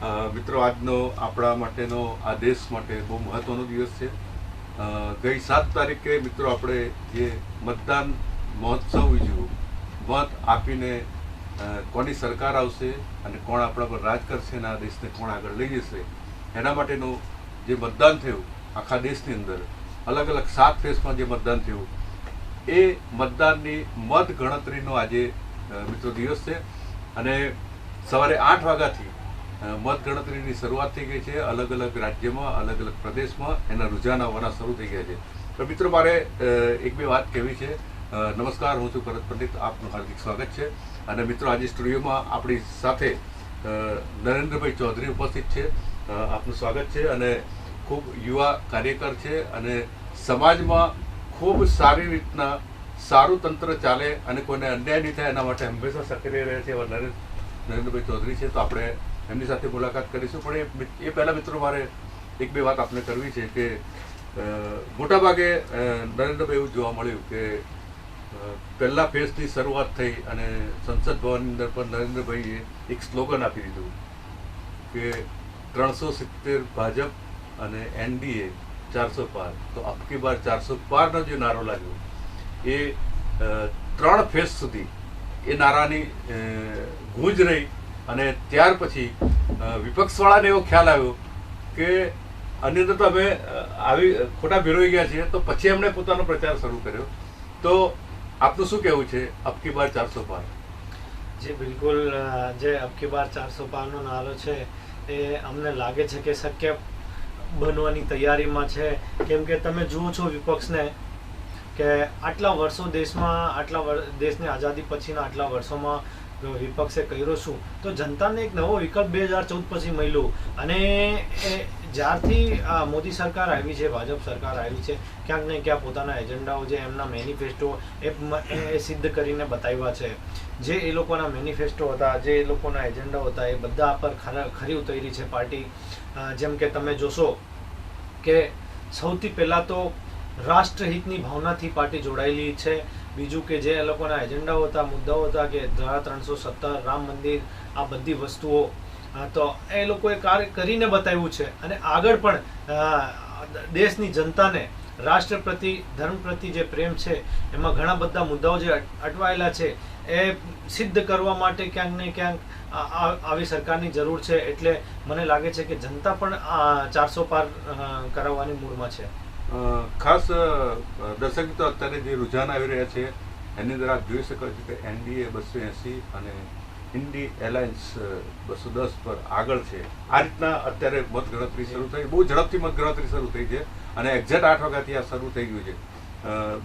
મિત્રો, આજનો આપણા માટેનો આ દેશ માટે બહુ મહત્વનો દિવસ છે. ગઈ સાત તારીખે મિત્રો, આપણે જે મતદાન મહોત્સવ ઉજવ્યું મત આપીને કોની સરકાર આવશે અને કોણ આપણા પર રાજ કરશે અને આ દેશને કોણ આગળ લઈ જશે, એના માટેનું જે મતદાન થયું, આખા દેશની અંદર, અલગ અલગ સાત ફેઝમાં જે મતદાન થયું, એ મતદાનની મત ગણતરીનો આજે મિત્રો, દિવસ છે. અને સવારે આઠ વાગ્યાથી મત ગણતરીની શરૂઆત થઈ ગઈ છે. અલગ અલગ રાજ્યમાં, અલગ અલગ પ્રદેશમાં એના રુઝાન આવવાના શરૂ થઈ ગયા છે. તો મિત્રો, મારે એક બે વાત કહેવી છે. નમસ્કાર, હું છું ભરત પંડિત. આપનું હાર્દિક સ્વાગત છે. અને મિત્રો, આજે સ્ટુડિયોમાં આપણી સાથે નરેન્દ્રભાઈ ચૌધરી ઉપસ્થિત છે. આપનું સ્વાગત છે અને ખૂબ યુવા કાર્યકર છે અને સમાજમાં ખૂબ સારી રીતના સારું તંત્ર ચાલે અને કોઈને અન્યાય નહીં થાય એના માટે હંમેશા સક્રિય રહે છે એવા નરેન્દ્ર નરેન્દ્રભાઈ ચૌધરી છે. તો આપણે એમની સાથે મુલાકાત કરીશું. પણ એ પહેલાં મિત્રો મારે એક બે વાત આપને કરવી છે કે મોટાભાગે નરેન્દ્રભાઈ એવું જોવા મળ્યું કે પહેલાં ફેઝની શરૂઆત થઈ અને સંસદ ભવનની અંદર પણ નરેન્દ્રભાઈએ એક સ્લોગન આપી દીધું કે ત્રણસો સિત્તેર ભાજપ અને એનડીએ ચારસો પાર. તો અબકી બાર ચારસો પારનો જે નારો લાગ્યો, એ ત્રણ ફેઝ સુધી એ નારાની ગૂંજ રહી અને ત્યાર પછી વિપક્ષવાળાને એવો ખ્યાલ આવ્યો કે અંદર તો અમે આવી ખોટા ભેરવાઈ ગયા છીએ, તો પછી એમણે પોતાનો પ્રચાર શરૂ કર્યો. તો આપનું શું કહેવું છે અબકી બાર ચારસો પાર જે, બિલકુલ જે અબકી બાર ચારસો પારનો નારો છે, એ અમને લાગે છે કે શક્ય બનવાની તૈયારીમાં છે. કેમ કે તમે જુઓ છો વિપક્ષને, કે આટલા વર્ષો દેશમાં, આટલા દેશની આઝાદી પછીના આટલા વર્ષોમાં વિપક્ષે કર્યો શું? તો જનતાને એક નવો વિકલ્પ બે હજાર ચૌદ પછી મળ્યો. અને જ્યારથી આ મોદી સરકાર આવી છે, ભાજપ સરકાર આવી છે, ક્યાંક ને ક્યાંક પોતાના એજન્ડાઓ જે એમના મેનિફેસ્ટો એ સિદ્ધ કરીને બતાવ્યા છે. જે એ લોકોના મેનિફેસ્ટો હતા, જે એ લોકોના એજન્ડાઓ હતા, એ બધા પર ખરી ઉતરી છે પાર્ટી. જેમ કે તમે જોશો કે સૌથી પહેલાં તો રાષ્ટ્રહિતની ભાવનાથી પાર્ટી જોડાયેલી છે. બીજું કે જે લોકોના એજન્ડાઓ હતા, મુદ્દાઓ હતા કે ધારા ત્રણસો સત્તર, રામ મંદિર, આ બધી વસ્તુઓ. તો એ લોકોએ કાર્ય કરીને બતાવ્યું છે. અને આગળ પણ દેશની જનતાને રાષ્ટ્ર પ્રતિ, ધર્મ પ્રતિ જે પ્રેમ છે, એમાં ઘણા બધા મુદ્દાઓ જે અટવાયેલા છે, એ સિદ્ધ કરવા માટે ક્યાંક ને ક્યાંક આવી સરકારની જરૂર છે. એટલે મને લાગે છે કે જનતા પણ ચારસો પાર કરાવવાની મૂડમાં છે. ખાસ દર્શક મિત્રો અત્યારે જે રુઝાન આવી રહ્યા છે, એની અંદર આપ જોઈ શકો છો કે એનડીએ બસો એંસી અને ઇન્ડી એલાયન્સ બસો દસ પર આગળ છે. આ રીતના અત્યારે મતગણતરી શરૂ થઈ. બહુ ઝડપથી મતગણતરી શરૂ થઈ છે અને એક્ઝેક્ટ આઠ વાગ્યાથી આ શરૂ થઈ ગયું છે.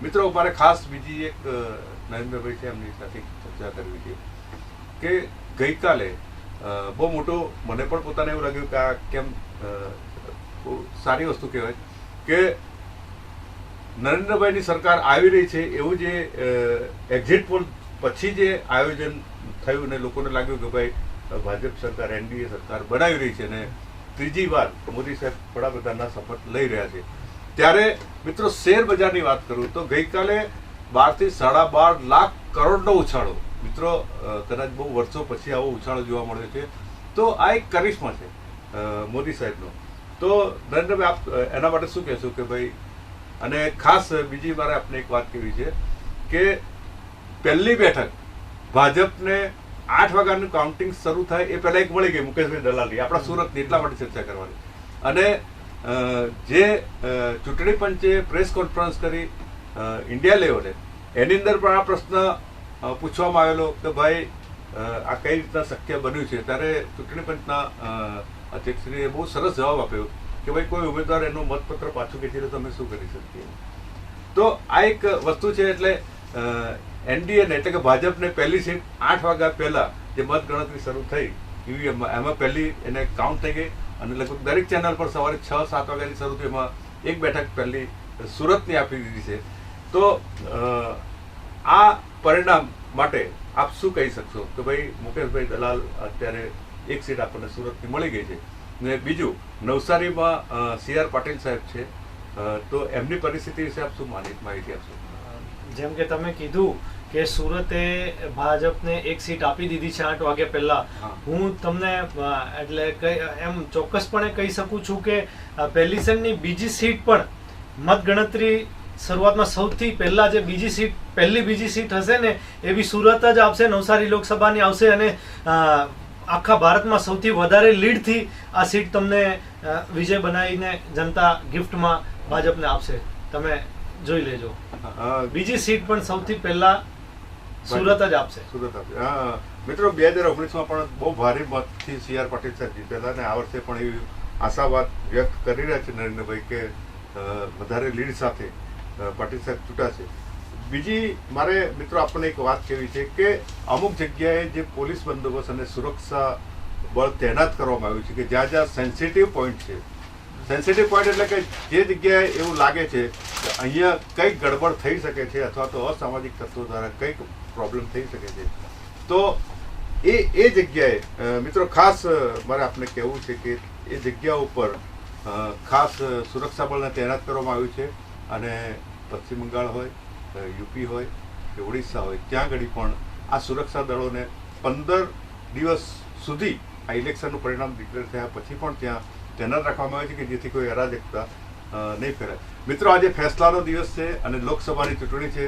મિત્રો, મારે ખાસ બીજી એક નરેન્દ્રભાઈ છે, એમની સાથે ચર્ચા કરવી છે કે ગઈકાલે બહુ મોટો, મને પણ પોતાને એવું લાગ્યું કે આ કેમ સારી વસ્તુ કહેવાય કે નરેન્દ્રભાઈની સરકાર આવી રહી છે, એવું જે એક્ઝિટ પોલ પછી જે આયોજન થયું ને લોકોને લાગ્યું કે ભાઈ ભાજપ સરકાર, એનડીએ સરકાર બનાવી રહી છે ને ત્રીજી વાર મોદી સાહેબ વડાપ્રધાનના શપથ લઈ રહ્યા છે. ત્યારે, મિત્રો, શેર બજારની વાત કરું તો ગઈકાલે બારથી સાડા બાર લાખ કરોડનો ઉછાળો, મિત્રો કદાચ બહુ વર્ષો પછી આવો ઉછાળો જોવા મળ્યો છે. તો આ એક કરિશ્મા છે મોદી સાહેબનો. તો નરેન્દ્રભાઈ, આપ એના માટે શું કહેશો કે ભાઈ અને ખાસ બીજી મારે આપને એક વાત કહેવી છે કે પહેલી બેઠક ભાજપને આઠ વાગ્યાનું કાઉન્ટિંગ શરૂ થાય એ પહેલાં એક મળી ગઈ મુકેશભાઈ દલાલી. આપણા સુરતની એટલા માટે ચર્ચા કરવાની. અને જે ચૂંટણી પંચે પ્રેસ કોન્ફરન્સ કરી ઇન્ડિયા લેવલે એની અંદર પણ આ પ્રશ્ન પૂછવામાં આવેલો કે ભાઈ આ કઈ રીતના શક્ય બન્યું છે? ત્યારે ચૂંટણી પંચના અધ્યક્ષશ્રીએ બહુ સરસ જવાબ આપ્યો. કે ભાઈ કોઈ ઉમેદવાર એનું મતપત્ર પાછું ખેંચી લે તો અમે શું કરી શકીએ? તો આ એક વસ્તુ છે એટલે એનડીએ ને એટલે કે ભાજપને પહેલી સીટ આઠ વાગ્યા પહેલા જે મતગણતરી શરૂ થઈ ઈવીએમમાં એમાં પહેલી એને કાઉન્ટ થઈ ગઈ અને લગભગ દરેક ચેનલ પર સવારે છ, સાત વાગ્યાની શરૂ થઈ એમાં એક બેઠક પહેલી સુરતની આપી દીધી છે. તો આ પરિણામ માટે આપ શું કહી શકશો? કે ભાઈ મુકેશભાઈ દલાલ અત્યારે એક સીટ આપણને સુરતની મળી ગઈ છે. ને બીજું નવસારીમાં સી આર પાટીલ સાહેબ છે. તો એમની પરિસ્થિતિ વિશે આપ શું માહિતી આપશો? જેમ કે તમે કીધું કે સુરતે ભાજપને એક સીટ આપી દીધી છે આઠ વાગ્યા પહેલા. હું. તમને એટલે એમ ચોક્કસપણે કહી શકું છું કે સેમની બીજી સીટ પણ મતગણતરી શરૂઆતમાં સૌથી પહેલા જે બીજી સીટ પહેલી બીજી સીટ હશે ને એવી સુરત જ આપશે નવસારી લોકસભાની આવશે અને આખા ભારતમાં સૌથી વધારે લીડથી આ સીટ તમને વિજય બનાવીને જનતા ગિફ્ટમાં ભાજપને આપશે. તમે જોઈ લેજો. બીજી સીટ પણ સૌથી પહેલા સુરત જ આપશે. સુરત આપશે. હા. મિત્રો બે હજાર ઓગણીસમાં પણ બહુ ભારે મતથી સી આર પાટીલ સાહેબ જીતેલા અને આ વર્ષે પણ એવી આશાવાદ વ્યક્ત કરી રહ્યા છે નરેન્દ્રભાઈ કે વધારે લીડ સાથે પાટીલ સાહેબ ચૂંટાશે. બીજી મારે મિત્રો આપણને એક વાત કહેવી છે કે અમુક જગ્યાએ જે પોલીસ બંદોબસ્ત અને સુરક્ષા બળ તૈનાત કરવામાં આવ્યું છે કે જ્યાં જ્યાં સેન્સિટિવ પોઈન્ટ છે. સેન્સિટિવ પોઈન્ટ એટલે કે જે જગ્યાએ એવું લાગે છે કે અહીંયા કંઈક ગડબડ થઈ શકે છે અથવા તો અસામાજિક તત્વો દ્વારા કંઈક પ્રોબ્લેમ થઈ શકે છે. તો એ એ જગ્યાએ મિત્રો ખાસ મારે આપને કહેવું છે કે એ જગ્યા ઉપર ખાસ સુરક્ષા બળને તૈનાત કરવામાં આવ્યું છે અને પશ્ચિમ બંગાળ હોય યુપી હોય કે ઓડિશા હોય, ત્યાં ઘડી પણ આ સુરક્ષા દળોને પંદર દિવસ સુધી આ ઇલેક્શનનું પરિણામ ડિક્લેર થયા પછી પણ ત્યાં તૈનાત રાખવામાં આવે છે કે જેથી કોઈ અરાજકતા નહીં ફેરાય મિત્રો, આજે ફેસલાનો દિવસ છે અને લોકસભાની ચૂંટણી છે.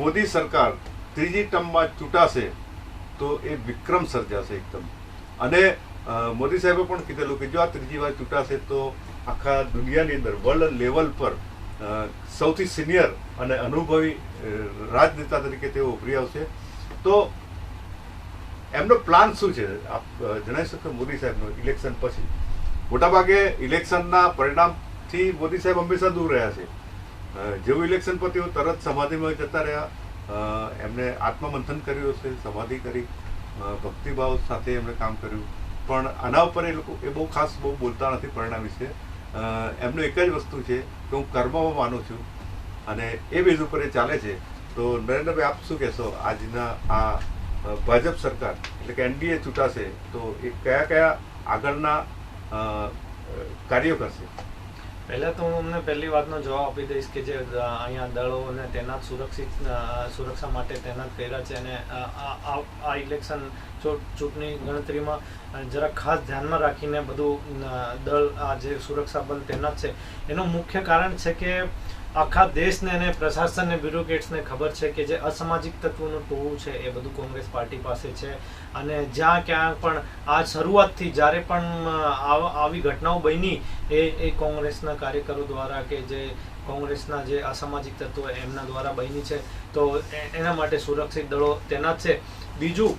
મોદી સરકાર ત્રીજી ટર્મમાં ચૂંટાશે તો એ વિક્રમ સર્જાશે એકદમ. અને મોદી સાહેબે પણ કીધેલું કે જો આ ત્રીજી વાર ચૂંટાશે તો આખા દુનિયાની અંદર વર્લ્ડ લેવલ પર સૌથી સિનિયર અને અનુભવી રાજનેતા તરીકે તેઓ ઉભરી આવશે. તો એમનો પ્લાન શું છે? આપ જણાવી શકો મોદી સાહેબનો ઇલેક્શન પછી? મોટાભાગે ઇલેક્શનના પરિણામથી મોદી સાહેબ હંમેશા દૂર રહ્યા છે. જેવું ઇલેક્શન પત્યું તરત સમાધિમાં જતા રહ્યા. એમને આત્મમંથન કર્યું હશે, સમાધિ કરી ભક્તિભાવ સાથે એમણે કામ કર્યું. પણ આના ઉપર એ લોકો એ બહુ ખાસ બહુ બોલતા નથી પરિણામ વિશે એમનું એક જ વસ્તુ છે કે હું કર્મમાં માનું છું અને એ બેઝ ઉપર એ ચાલે છે, તો નરેન્દ્રભાઈ, આપ શું કહેશો? આજના આ ભાજપ સરકાર, એટલે કે એનડીએ ચૂંટાશે, તો એ કયા કયા આગળના કાર્યો કરશે? પહેલા તો હું અમને પહેલી વાતનો જવાબ આપી દઈશ કે જે અહીંયા અહીંયા દળોને તેનાત સુરક્ષિત સુરક્ષા માટે તૈનાત કર્યા છે અને આ ઇલેક્શન ચૂંટણી ગણતરીમાં જરા ખાસ ધ્યાનમાં રાખીને બધું દળ, આ જે સુરક્ષા બળ તૈનાત છે. એનું મુખ્ય કારણ છે કે આખા દેશને અને પ્રશાસનને, બ્યુરોક્રેટ્સને ખબર છે કે જે અસામાજિક તત્વોનું ટોળું છે એ બધું કોંગ્રેસ પાર્ટી પાસે છે. અને જ્યાં ક્યાં પણ આ શરૂઆતથી જ્યારે પણ આવી ઘટનાઓ બની, એ એ કોંગ્રેસના કાર્યકરો દ્વારા કે જે કોંગ્રેસના જે અસામાજિક તત્વો એમના દ્વારા બની છે. તો એના માટે સુરક્ષિત દળો તૈનાત છે. બીજું,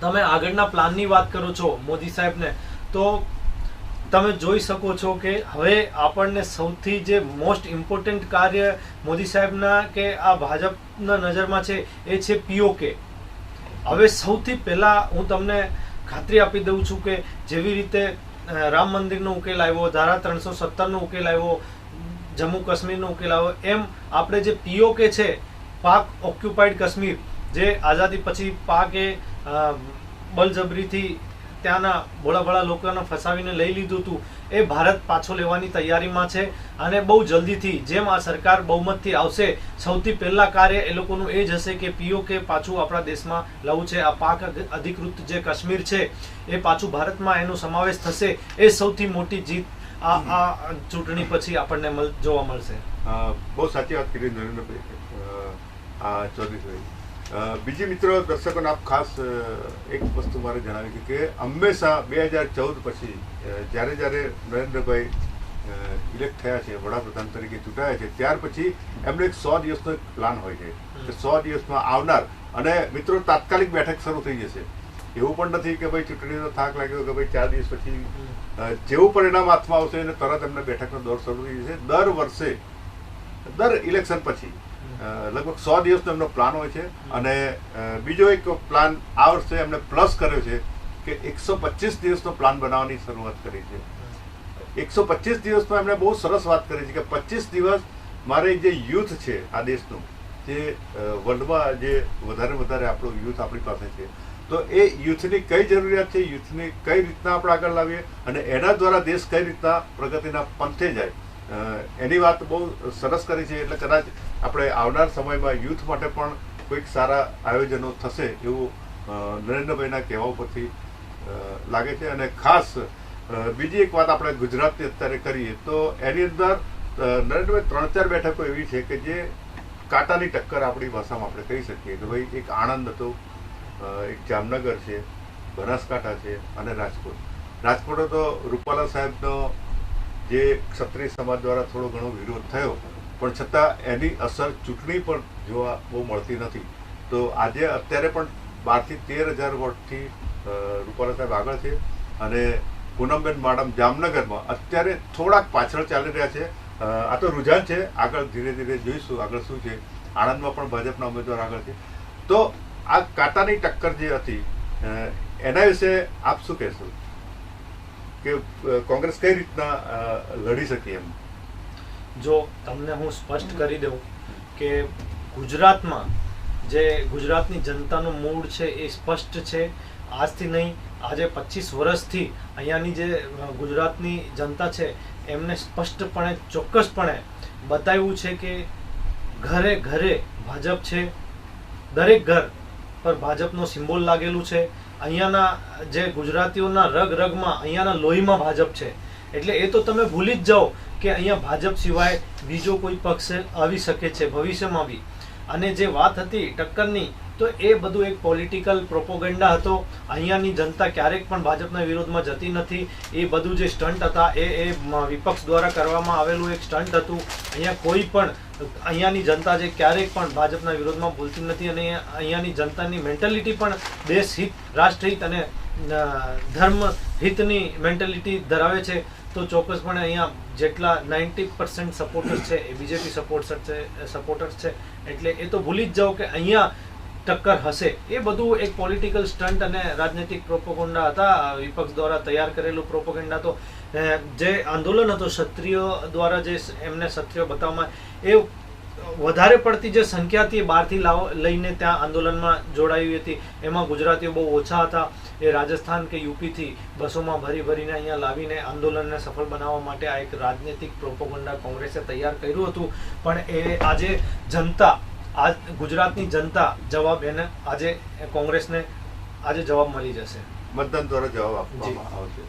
તમે આગળના પ્લાનની વાત કરો છો મોદી સાહેબને, તો તમે જોઈ શકો છો કે હવે આપણને સૌથી જે મોસ્ટ ઇમ્પોર્ટન્ટ કાર્ય મોદી સાહેબના કે આ ભાજપના નજરમાં છે, એ છે પીઓકે હવે સૌથી પહેલાં હું તમને ખાતરી આપી દઉં છું કે જેવી રીતે રામ મંદિરનો ઉકેલ આવ્યો, ધારા ત્રણસો સત્તરનો ઉકેલ આવ્યો, જમ્મુ કાશ્મીરનો ઉકેલ આવ્યો, એમ આપણે જે પીઓકે છે, પાક ઓક્યુપાઈડ કાશ્મીર, જે આઝાદી પછી પાકે બલજબરીથી ત્યાંના ભોળા ભોળા લોકોને ફસાવીને લઈ લીધું હતું. એ ભારત પાછો લેવાની તૈયારીમાં છે અને બહુ જલ્દીથી જેમ આ સરકાર બહુમતથી આવશે, સૌથી પહેલા કાર્ય એ લોકોનું એ જ હશે કે પીઓકે પાછું આપણા દેશમાં લાવવું છે. આ પાક અધિકૃત જે કાશ્મીર છે, એ પાછું ભારતમાં એનો સમાવેશ થશે એ સૌથી મોટી જીત આ આ ચૂંટણી પછી આપણને જોવા મળશે. બહુ સાચી વાત કરી નરેન્દ્રભાઈ. આ ચૌધરીભાઈ બીજી મિત્રો દર્શકોને આપ ખાસ એક વસ્તુ મારે જણાવી છે કે હંમેશા બે હજાર ચૌદ પછી જ્યારે જ્યારે નરેન્દ્રભાઈ ઇલેક્ટ થયા છે, વડાપ્રધાન તરીકે ચૂંટાયા છે, ત્યાર પછી એમનો એક સો દિવસનો એક પ્લાન હોય છે કે સો દિવસમાં આવનાર અને મિત્રો તાત્કાલિક બેઠક શરૂ થઈ જશે. એવું પણ નથી કે ભાઈ ચૂંટણીનો થાક લાગ્યો કે ભાઈ ચાર દિવસ પછી જેવું પરિણામ હાથમાં આવશે એને તરત એમને બેઠકનો દોર શરૂ થઈ જશે. દર વર્ષે, દર ઇલેક્શન પછી લગભગ સો દિવસનો એમનો પ્લાન હોય છે. અને બીજો એક પ્લાન આ વર્ષે એમણે પ્લસ કર્યો છે કે એકસો પચીસ દિવસનો પ્લાન બનાવવાની શરૂઆત કરી છે. એકસો પચીસ દિવસમાં એમણે બહુ સરસ વાત કરી છે કે પચીસ દિવસ મારે જે યુથ છે આ દેશનું, જે વર્લ્ડમાં જે વધારે વધારે આપણું યુથ આપણી પાસે છે, તો એ યુથની કઈ જરૂરિયાત છે, યુથની કઈ રીતના આપણે આગળ લાવીએ અને એના દ્વારા દેશ કઈ રીતના પ્રગતિના પંથે જાય. એની વાત બહુ સરસ કરી છે, એટલે કદાચ આપણે આવનાર સમયમાં યુથ માટે પણ કોઈક સારા આયોજનો થશે એવું નરેન્દ્રભાઈના કહેવા પરથી લાગે છે. અને ખાસ બીજી એક વાત આપણે ગુજરાતની અત્યારે કરીએ, તો એની અંદર નરેન્દ્રભાઈ ત્રણ ચાર બેઠકો એવી છે કે જે કાંટાની ટક્કર આપણી ભાષામાં આપણે કહી શકીએ. કે ભાઈ એક આણંદ હતો એક જામનગર છે, બનાસકાંઠા છે અને રાજકોટ. રાજકોટ તો રૂપાલા સાહેબનો જે ક્ષત્રિય સમાજ દ્વારા થોડો ઘણો વિરોધ થયો, પણ છતાં એની અસર ચૂંટણી પણ જોવા બહુ મળતી નથી. તો આજે અત્યારે પણ બારથી તેર હજાર વોટથી રૂપાલા સાહેબ આગળ છે અને પૂનમબેન માડમ જામનગરમાં અત્યારે થોડાક પાછળ ચાલી રહ્યા છે. આ તો રુઝાન છે, આગળ ધીરે ધીરે જોઈશું આગળ શું છે. આણંદમાં પણ ભાજપના ઉમેદવાર આગળ છે. તો આ કાંટાની ટક્કર જે હતી એના વિશે આપ શું કહેશો? કે કોંગ્રેસ કઈ રીતના લડી શકે એમ? જો તમને હું સ્પષ્ટ કરી દઉં કે ગુજરાતમાં જે ગુજરાતની જનતાનું મૂડ છે એ સ્પષ્ટ છે. આજથી નહીં, આજે પચીસ વર્ષથી અહીંયાની જે ગુજરાતની જનતા છે, એમને સ્પષ્ટપણે, ચોક્કસપણે બતાવ્યું છે કે ઘરે ઘરે ભાજપ છે. દરેક ઘર પર ભાજપનો સિમ્બોલ લાગેલું છે. અહીંયાના જે ગુજરાતીઓના રગ રગમાં અહીંયાના લોહીમાં ભાજપ છે. એટલે એ તો તમે ભૂલી જ જાઓ કે અહીંયા ભાજપ સિવાય બીજો કોઈ પક્ષ આવી શકે છે ભવિષ્યમાં બી. અને જે વાત હતી ટક્કરની તો એ બધું એક પોલિટિકલ પ્રોપોગેન્ડા હતો. અહીંયાની જનતા ક્યારેક પણ ભાજપના વિરોધમાં જતી નથી. એ બધું જે સ્ટન્ટ હતા, એ એ વિપક્ષ દ્વારા કરવામાં આવેલું એક સ્ટન્ટ હતું. અહીંયા કોઈ પણ, અહીંયાની જનતા જે ક્યારેક પણ ભાજપના વિરોધમાં બોલતી નથી અને અહીંયાની જનતાની મેન્ટાલિટી પણ દેશહિત રાષ્ટ્રહિત અને ધર્મ હિતની મેન્ટાલિટી ધરાવે છે. તો ચોક્કસપણે અહીંયા જેટલા નાઇન્ટી પર્સન્ટ સપોર્ટર્સ છે, એ બીજેપી સપોર્ટર્સ છે સપોર્ટર્સ છે. એટલે એ તો ભૂલી જ જાઓ કે અહીંયા ટક્કર હશે. એ બધું એક પોલિટિકલ સ્ટન્ટ અને રાજનૈતિક પ્રોપોગેન્ડા હતા. વિપક્ષ દ્વારા તૈયાર કરેલું પ્રોપોગેન્ડા તો જે આંદોલન હતો ક્ષત્રિયો દ્વારા જે એમને ક્ષત્રિયો બતાવવામાં, એ વધારે પડતી જે સંખ્યા હતી બહારથી લાવ, લઈને ત્યાં આંદોલનમાં જોડાઈ હતી. એમાં ગુજરાતીઓ બહુ ઓછા હતા. એ રાજસ્થાન કે યુપીથી બસોમાં ભરી ભરીને અહીંયા લાવીને આંદોલનને સફળ બનાવવા માટે આ એક રાજનૈતિક પ્રોપોગંડા કોંગ્રેસે તૈયાર કર્યું હતું. પણ એ આજે જનતા આ ગુજરાતની જનતા જવાબ એને આજે કોંગ્રેસને આજે જવાબ મળી જશે. મતદાન દ્વારા જવાબ આપવામાં આવશે.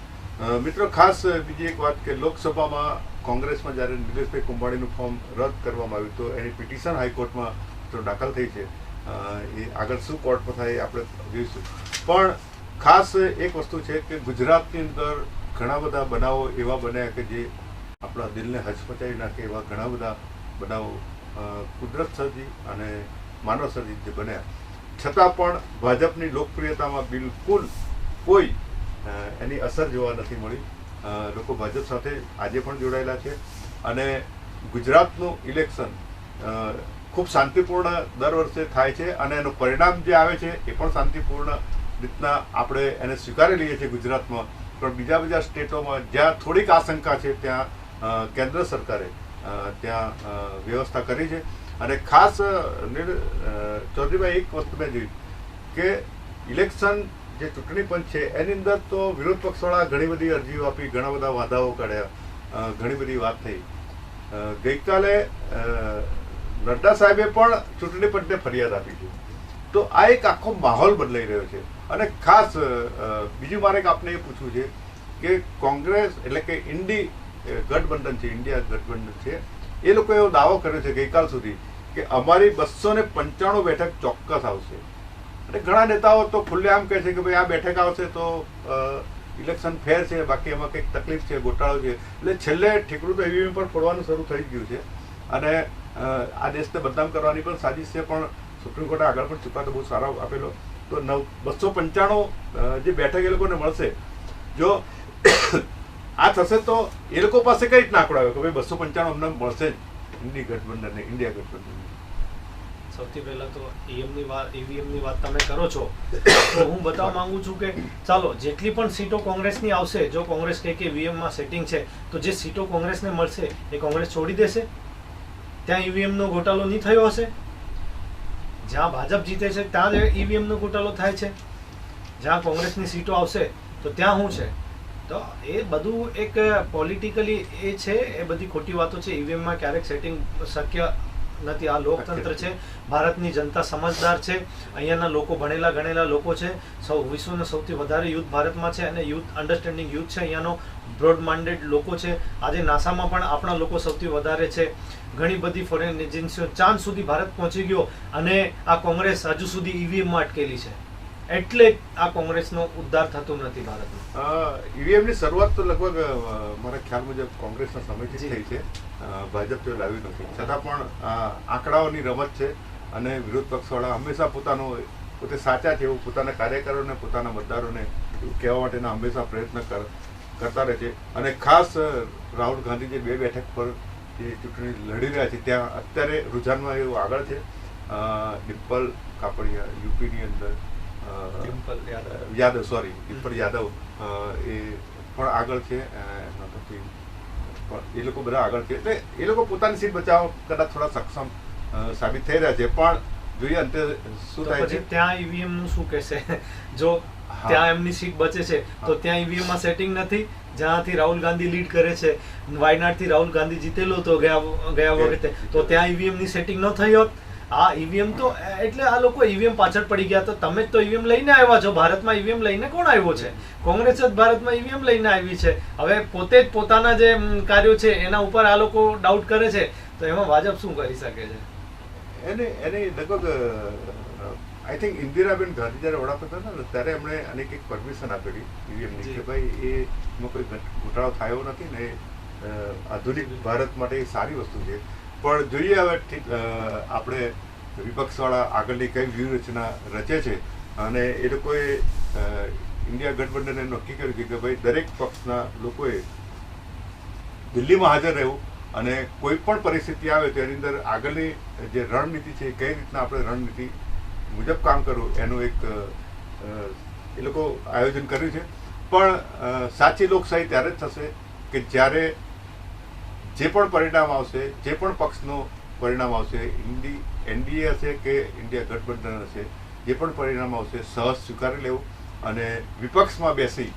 મિત્રો ખાસ બીજી એક વાત કે લોકસભામાં કોંગ્રેસમાં જ્યારે નિલેશભાઈ કુંભાણીનું ફોર્મ રદ કરવામાં આવ્યું તો એની પિટિશન હાઈકોર્ટમાં તો દાખલ થઈ છે. એ આગળ શું કોર્ટમાં થાય એ આપણે જોઈશું. પણ ખાસ એક વસ્તુ છે કે ગુજરાતની અંદર ઘણા બધા બનાવો એવા બન્યા કે જે આપણા દિલને હચમચાવી નાખે એવા ઘણા બધા બનાવો કુદરત સર્જી અને માનવ સર્જી જે બન્યા. છતાં પણ ભાજપની લોકપ્રિયતામાં બિલકુલ કોઈ એની અસર જોવા નથી મળી. લોકો ભાજપ સાથે આજે પણ જોડાયેલા છે. અને ગુજરાતનું ઇલેક્શન ખૂબ શાંતિપૂર્ણ દર વર્ષે થાય છે અને એનું પરિણામ જે આવે છે એ પણ શાંતિપૂર્ણ રીતના આપણે એને સ્વીકારી લઈએ છીએ ગુજરાતમાં. પણ બીજા બીજા સ્ટેટોમાં જ્યાં થોડીક આશંકા છે, ત્યાં કેન્દ્ર સરકારે ત્યાં વ્યવસ્થા કરી છે. અને ખાસ ચૌધરીભાઈ, એક વસ્તુ મેં જોઈ કે ઇલેક્શન જે ચૂંટણી પંચ છે, એની અંદર તો વિરોધ પક્ષવાળા ઘણી બધી અરજીઓ આપી, ઘણા બધા વાદાઓ કાઢ્યા ઘણી બધી વાત થઈ. ગઈકાલે નડ્ડા સાહેબે પણ ચૂંટણી પંચને ફરિયાદ આપી છે. તો આ એક આખો માહોલ બદલાઈ રહ્યો છે. અને ખાસ બીજું મારે આપને એ પૂછવું છે કે કોંગ્રેસ એટલે કે ઇન્ડી ગઠબંધન છે, ઇન્ડિયા ગઠબંધન છે. એ લોકો એવો દાવો કર્યો છે ગઈકાલ સુધી કે અમારી બસો ને પંચાણું બેઠક ચોક્કસ આવશે. અને ઘણા નેતાઓ તો ખુલ્લેઆમ કહે છે કે ભાઈ આ બેઠક આવશે તો ઇલેક્શન ફેર છે, બાકી એમાં કંઈક તકલીફ છે, ગોટાળો છે. એટલે છેલ્લે ઠીકરું તો ઈવીએમ પર ફોડવાનું શરૂ થઈ ગયું છે. અને આ દેશને બદનામ કરવાની પણ સાજિશ છે પણ સુપ્રીમ કોર્ટે આગળ પણ ચુકાદો બહુ સારો આપેલો. તો નવ, બસો પંચાણું જે બેઠક એ લોકોને મળશે. જો આ થશે તો એ લોકો પાસે કઈ રીતના આંકડો આવ્યો? કે ભાઈ બસો પંચાણું અમને મળશે જ. ઇન્ડી ગઠબંધનને, ઇન્ડિયા ગઠબંધન સૌથી પહેલા તો ઈએમની વાત ઈવીએમની વાત તમે કરો છો. તો હું બતાવવા માંગુ છું કે ચાલો, જેટલી પણ સીટો કોંગ્રેસની આવશે, જો કોંગ્રેસ કહે કે ઈવીએમમાં સેટિંગ છે, તો જે સીટો કોંગ્રેસને મળશે, એ કોંગ્રેસ છોડી દેશે? ત્યાં ઈવીએમનો નો નહીં થયો હશે? જ્યાં ભાજપ જીતે છે, ત્યાં જ ઈવીએમનો નો થાય છે? જ્યાં કોંગ્રેસની સીટો આવશે, તો ત્યાં શું છે? તો એ બધું એક પોલિટિકલી એ છે, એ બધી ખોટી વાતો છે. ઈવીએમમાં ક્યારેક સેટિંગ શક્ય નથી. આ લોકતંત્ર છે, ભારતની જનતા સમજદાર છે, અહીંયાના લોકો ભણેલા ગણેલા લોકો છે. સૌ વિશ્વના સૌથી વધારે યુથ ભારતમાં છે અને યુથ અન્ડરસ્ટેન્ડિંગ યુથ છે. અહીંયાનો બ્રોડ માઇન્ડેડ લોકો છે. આજે નાસામાં પણ આપણા લોકો સૌથી વધારે છે. ઘણી બધી ફોરેન એજન્સીઓ ચાંદ સુધી ભારત પહોંચી ગયો અને આ કોંગ્રેસ હજુ સુધી ઈવીએમમાં અટકેલી છે. એટલે આ કોંગ્રેસનો ઉદ્ધાર થતો નથી ભારતમાં. ઈવીએમની શરૂઆત તો લગભગ મારા ખ્યાલ મુજબ કોંગ્રેસના સમયથી થઈ છે. ભાજપ તો લાવ્યું નથી. છતાં પણ આંકડાઓની રમત છે અને વિરોધ પક્ષવાળા હંમેશા પોતાનો પોતે સાચા છે એવું પોતાના કાર્યકરોને પોતાના મતદારોને કહેવા માટેના હંમેશા પ્રયત્ન કર કરતા રહે છે. અને ખાસ રાહુલ ગાંધી જે બે બેઠક પર જે ચૂંટણી લડી રહ્યા છે ત્યાં અત્યારે રુઝાનમાં એવું આગળ છે. ડિમ્પલ કાપડિયા યુપીની અંદર યાદવ. યાદવ સોરી ડિમ્પલ યાદવ અ, એ પણ આગળ છે એ લોકો બધા આગળ છે. એટલે એ લોકો પોતાની સીટ બચાવવા કદાચ થોડા સક્ષમ સાબિત થઈ રહ્યા છે. પણ જોઈએ અંતે શું થાય છે. ત્યાં ઈવીએમનું શું કહેશે? જો ત્યાં એમની સીટ બચે છે તો ત્યાં ઈવીએમમાં સેટિંગ નથી જ્યાંથી રાહુલ ગાંધી લીડ કરે છે વાયનાડથી રાહુલ ગાંધી જીતેલો હતો ગયા ગયા વખતે તો ત્યાં ઈવીએમની સેટિંગ ન થઈ હોત આ ઈવીએમ તો એટલે આ લોકો ઈવીએમ પાછળ પડી ગયા. તો તમે જ તો ઈવીએમ લઈને આવ્યા છો. ભારતમાં ઈવીએમ લઈને કોણ આવ્યો છે? કોંગ્રેસ જ ભારતમાં ઈવીએમ લઈને આવી છે. હવે પોતે જ પોતાના જે કાર્યો છે એના ઉપર આ લોકો ડાઉટ કરે છે. તો એમાં ભાજપ શું કરી શકે છે? એને એને લગભગ આઈ થિંક ઇન્દિરાબેન ગાંધી જ્યારે વડાપ્રધાન હતા ને ત્યારે એમણે આને કંઈક પરમિશન આપેલી ઈવીએમની. કે ભાઈ એમાં કોઈ ઘટ- ઘોટાળો થયો નથી ને આધુનિક ભારત માટે સારી વસ્તુ છે. પણ જોઈએ હવે આપણે વિપક્ષવાળા આગળની કઈ વ્યૂહરચના રચે છે અને એ લોકોએ ઇન્ડિયા ગઠબંધને નક્કી કર્યું છે કે ભાઈ દરેક પક્ષના લોકોએ દિલ્હીમાં હાજર રહેવું અને કોઈ પણ પરિસ્થિતિ આવે તો એની અંદર આગળની જે રણનીતિ છે કઈ રીતના આપણે રણનીતિ મુજબ કામ કરવું એનું એક એ લોકો આયોજન કર્યું છે. પણ સાચી લોકશાહી ત્યારે જ થશે કે જ્યારે જે પણ પરિણામ આવશે, જે પણ પક્ષનું પરિણામ આવશે, ઇન્ડી, એનડીએ હશે કે ઇન્ડિયા ગઠબંધન હશે, જે પણ પરિણામ આવશે, સહજ સ્વીકારી લેવું અને વિપક્ષમાં બેસી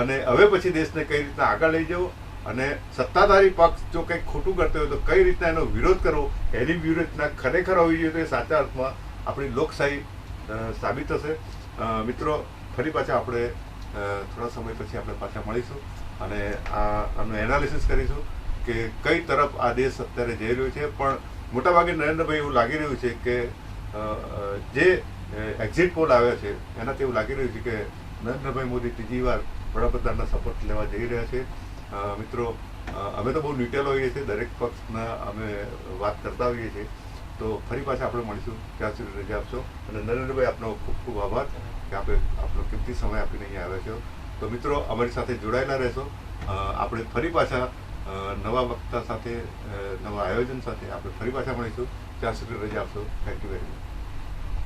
અને હવે પછી દેશને કઈ રીતના આગળ લઈ જવો અને સત્તાધારી પક્ષ જો કંઈક ખોટું કરતો હોય તો કઈ રીતના એનો વિરોધ કરવો, એની વ્યૂહરચના ખરેખર હોવી જોઈએ તો એ સાચા અર્થમાં આપણી લોકશાહી સાબિત થશે. મિત્રો, ફરી પાછા આપણે થોડા સમય પછી આપણે પાછા મળીશું અને આ, આનું એનાલિસિસ કરીશું. કે કઈ તરફ આ દેશ અત્યારે જઈ રહ્યો છે, પણ મોટાભાગે નરેન્દ્રભાઈ એવું લાગી રહ્યું છે કે જે એક્ઝિટ પોલ આવ્યા છે, એનાથી એવું લાગી રહ્યું છે કે નરેન્દ્રભાઈ મોદી ત્રીજી વાર વડાપ્રધાનના શપથ લેવા જઈ રહ્યા છે. મિત્રો અમે તો બહુ ડિટેલ હોઈએ છીએ, દરેક પક્ષના અમે વાત કરતા હોઈએ છીએ. તો ફરી પાછા આપણે મળીશું. ત્યાં સુધી રજા આપશો. અને નરેન્દ્રભાઈ, આપનો ખૂબ ખૂબ આભાર કે આપણે આપનો કિંમતી સમય આપીને અહીંયા આવ્યા છો. તો મિત્રો, અમારી સાથે જોડાયેલા રહેશો. આપણે ફરી પાછા નવા વક્તા સાથે નવા આયોજન સાથે આપણે ફરી પાછા મળીશું. ત્યાં સુધી રજા આપશો. Thank you very much